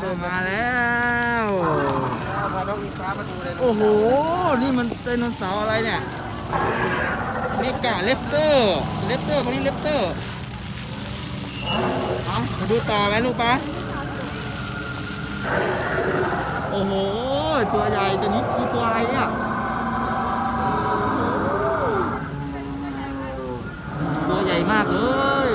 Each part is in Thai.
เดินมาแล้วพาน้องอิงฟ้ามาดูเลยโอ้โห นี่มันไดโนเสาร์อะไรเนี่ยเมกาเลฟเตอร์เลฟเตอร์คนนี้เลฟเตอร์เอามาดูต่อไหมลูกปะโอ้โห ตัวใหญ่ตัวนี้คือตัวอะไรเนี่ยตัวใหญ่มากเลย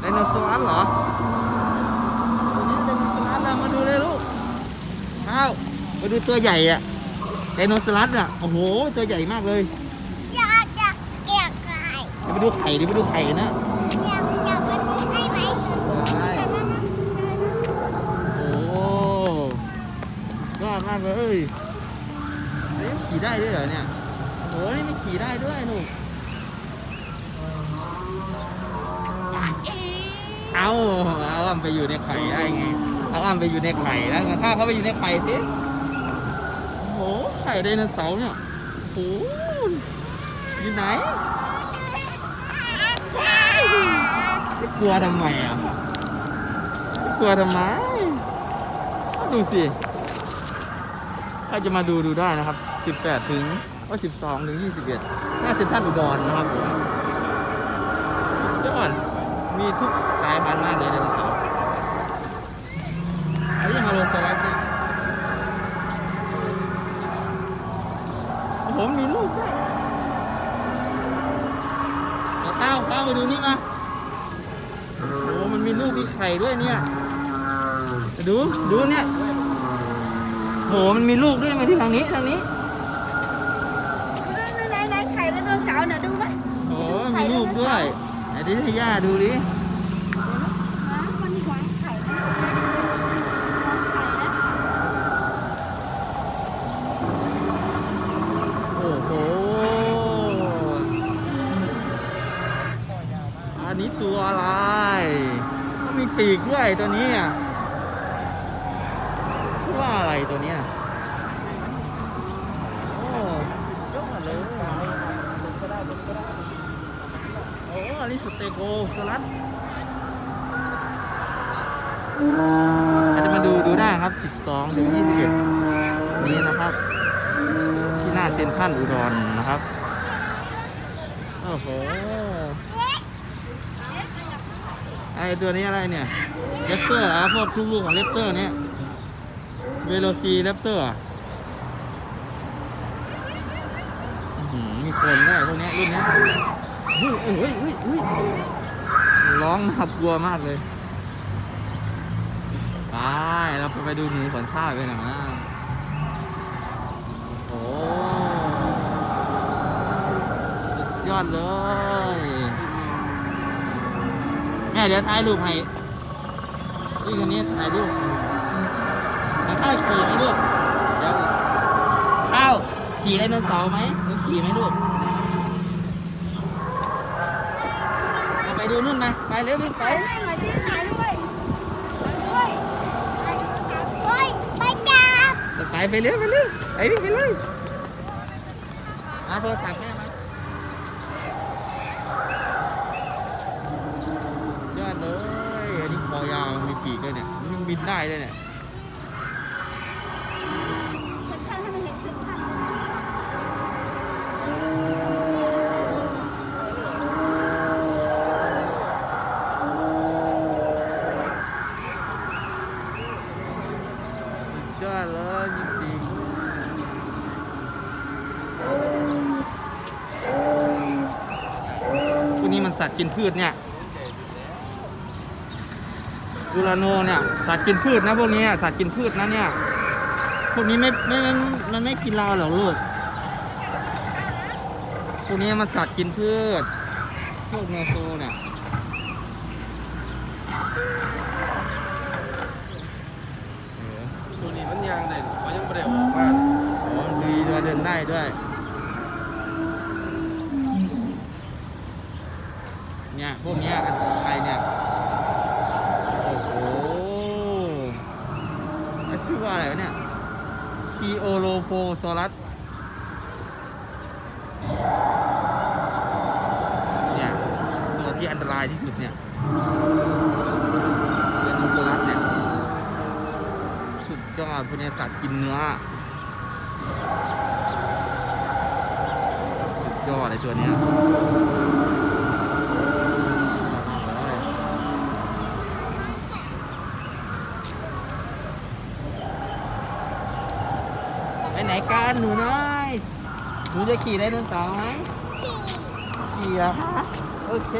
ไดโนเสาร์เหรอ ตัวนี้ไดโนเสาร์อะมาดูเลยลูกข้าวมาดูตัวใหญ่อะไดโนเสาร์อะโอ้โห ตัวใหญ่มากเลยอยากอยากอยากไก่เดี๋ยวไปดูไข่ดิไปดูไข่นะอยากอยากเป็นได้ไหมได้โอ้ยอดมากเลยนี่ขี่ได้ด้วยเหรอเนี่ยโอ้นี่ไม่ขี่ได้ด้วยหนูเอาเอาอ้ำไปอยู่ในไข่ได้ไงเอาอ้ำไปอยู่ในไข่แล้วถ้าเขาไปอยู่ในไข่สิโอ้โหไข่ไดโนเสาร์เนี่ยโอ้อยู่ไหนจะกลัวทำไมอะกลัวทำไม ดูสิใครจะมาดูดูได้นะครับ 18 ถึงว่า12 ถึง 21 หน้าเซ็นทรัลอุดรนะครับยอดมีทุกสายพันธุ์มากเลยไดโนเสาร์อันนี้ฮาโลสเนี่ยโอ้โหมีลูกด้วยเอา เต้าเต้ามาดูนี่มาโอ้โหมันมีลูกมีไข่ด้วยเนี่ย ดู ดูเนี่ยโหมันมีลูกด้วยมาที่ทางนี้ทางนี้ไหนไหนไข่ไดโนเสาร์น่ะดูไหมโอ้มีลูกด้วยไอ้ดิให้ย่าดูดิ มันหวานไข่นะ โอ้โห อันนี้ ตัวอะไรก็มีปีกด้วยตัวนี้อะชื่อว่าอะไรตัวเนี้ยโอ้ยอดเลยโอ้อันนี้สเตโกสลัดอาจจะมาดูดูได้ครับ 12ถึง21 นี้นะครับ ที่หน้าเซ็นทรัลอุดรนะครับ โอ้โห ไอตัวนี้อะไรเนี่ยเลปเตอร์อะพวกลูกๆของเลปเตอร์เนี่ยเวโรซีเลปเตอร์มีคนได้พวกนี้รุ่นนี้เฮ้ยเฮ้ยเฮ้ยเฮ้ยร้องน่ากลัวมากเลยไปเราไปดูหนูขนข้าวไปหน่อยนะโอ้ยอดเลย แม่เดี๋ยวถ่ายรูปให้นี่คนนี้ถ่ายรูปมาข้าวขี่ไหมลูกเดี๋ยวข้าวขี่ไดโนเสาร์ไหมหนูขี่ไหมลูกเอาไปดูนู่นนะไปเร็ววิ่งไปให้หน่อยที่ไหนด้วยด้วยเฮ้ยไปจับไปไปเร็วไปเร็วไปวิ่งไปเลยมาโทรศัพท์แม่มายอด เลย อันนี้คอยาวมีปีกด้วยเนี่ยมันบินได้ด้วยเนี่ยเซ็นทรัลให้มันเห็นทรัลยอดเลยมีปีกพวกนี้มันสัตว์กินพืชเนี่ย ดูราโนเนี่ยสัตว์กินพืชนะพวกนี้สัตว์กินพืชนะเนี่ย พวกนี้ไม่ไม่ไม่มันไม่กินเราหรอกลูกพวกนี้มันสัตว์กินพืช พวกโนโซเนี่ยตัวนี้มันยางเลยมันยังไม่ได้ออกมาอ๋อดีด้วยเดินได้ด้วยเนี่ยพวกเนี้ยอะไรเนี่ อะไรวะเนี่ยคีโอโลโฟโซลัสเนี่ยตัวที่อันตรายที่สุดเนี่ยเรือนโซลัสเนี่ย สุดยอดพวกนี้สัตว์กินเนื้อ สุดยอดเลยตัวเนี้ย ไปไหนกันหนูน้อยหนูจะขี่ไดโนเสาร์ไหมขี่ขี่อะฮะโอเค